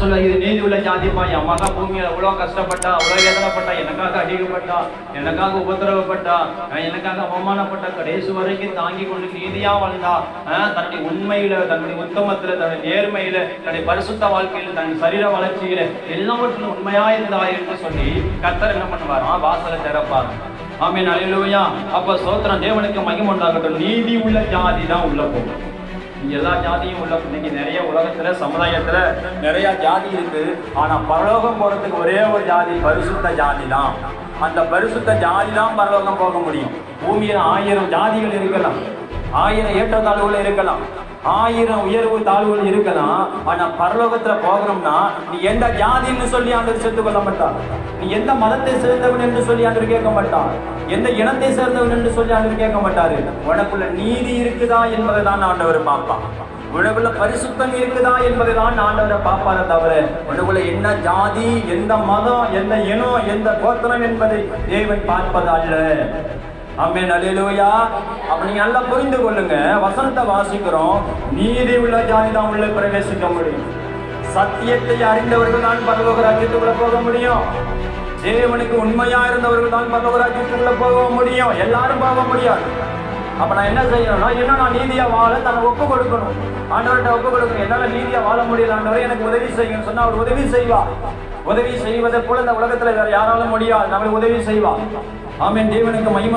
சொல்ல இது நீதி உள்ள ஜாதிப்பா என் மகா பூமியில அவ்வளவு கஷ்டப்பட்டா அவ்வளோ வேதனைப்பட்டா எனக்காக அடிக்கப்பட்டா எனக்காக உபத்திரவப்பட்டா எனக்காக அவமானப்பட்ட கடைசி வரைக்கும் தாங்கி கொண்டு நீதியா வாழ்ந்தா தன்னுடைய உண்மையில தன்னுடைய உத்தமத்துல தன்னுடைய நேர்மையில தன்னுடைய பரிசுத்த வாழ்க்கையில தன் சரீர வளர்ச்சியில எல்லாவற்றிலும் உண்மையா இருந்தா என்று சொல்லி கர்த்தர் என்ன பண்ணுவாராம் வாசலை திறப்பார். ஆமீன் அல்லேலூயா அப்ப சோத்திரம் தேவனுக்கு மகிமண்டாகட்டும் நீதி உள்ள ஜாதி தான் உள்ள போகும். எல்லா ஜாதியும் உள்ள இன்னைக்கு நிறைய உலகத்துல சமுதாயத்துல நிறைய ஜாதி இருக்கு. ஆனா பரலோகம் போறதுக்கு ஒரே ஒரு ஜாதி பரிசுத்த ஜாதி தான் அந்த பரிசுத்த ஜாதி தான் பரலோகம் போக முடியும். பூமியில ஆயிரம் ஜாதிகள் இருக்கலாம். ஆயிரம் ஏற்றத்தாழ்வுகள் இருக்கலாம். ஆயிரம் உயர்வு தாழ்வுகள் இருக்கலாம். ஆனா பரலோகத்துல போகணும்னா நீ எந்த ஜாதின்னு சொல்லி ஆண்டவர் சேர்த்து கொள்ள மாட்டான் நீ எந்த மதத்தை சேர்ந்தவன் என்று சொல்லி ஆண்டவர் கேட்க மாட்டான் எந்த இனத்தை சேர்ந்தவன் என்று சொல்லி ஆண்டவர் கேட்க மாட்டாரு. உனக்குள்ள நீதி இருக்குதா என்பதை தான் ஆண்டவர் பார்ப்பான். உனக்குள்ள பரிசுத்தம் இருக்குதா என்பதை தான் ஆண்டவரை பார்ப்பாரே தவிர உனக்குள்ள என்ன ஜாதி எந்த மதம் எந்த இனம் எந்த கோத்திரம் என்பதை தேவன் பார்ப்பதல்ல அம்மே அம்மேன் அலையிலூயா அப்ப நீங்க நல்லா புரிந்து கொள்ளுங்க. வசனத்தை வாசிக்கிறோம். நீதி உள்ள ஜாதிதான் உள்ள பிரவேசிக்க முடியும். சத்தியத்தை அறிந்தவர்கள் தான் பரலோக ராஜ்யத்துக்குள்ள போக முடியும். தேவனுக்கு உண்மையா இருந்தவர்கள் தான் பரலோக ராஜ்யத்துக்குள்ள போக முடியும். எல்லாரும் போக முடியாது. அப்ப நான் என்ன செய்யணும்னா என்ன நான் நீதியா வாழ தன்னை ஒப்பு கொடுக்கணும்? ஆண்டவர்கிட்ட ஒப்பு கொடுக்கணும். என்னால நீதியா வாழ முடியல. ஆண்டவரே எனக்கு உதவி செய்யணும் சொன்னா அவர் உதவி செய்வா. உதவி செய்வதை போல இந்த உலகத்துல வேற யாராலும் முடியாது. நம்மளுக்கு உதவி செய்வா. ஆமென். தேவனுக்கு மகிமை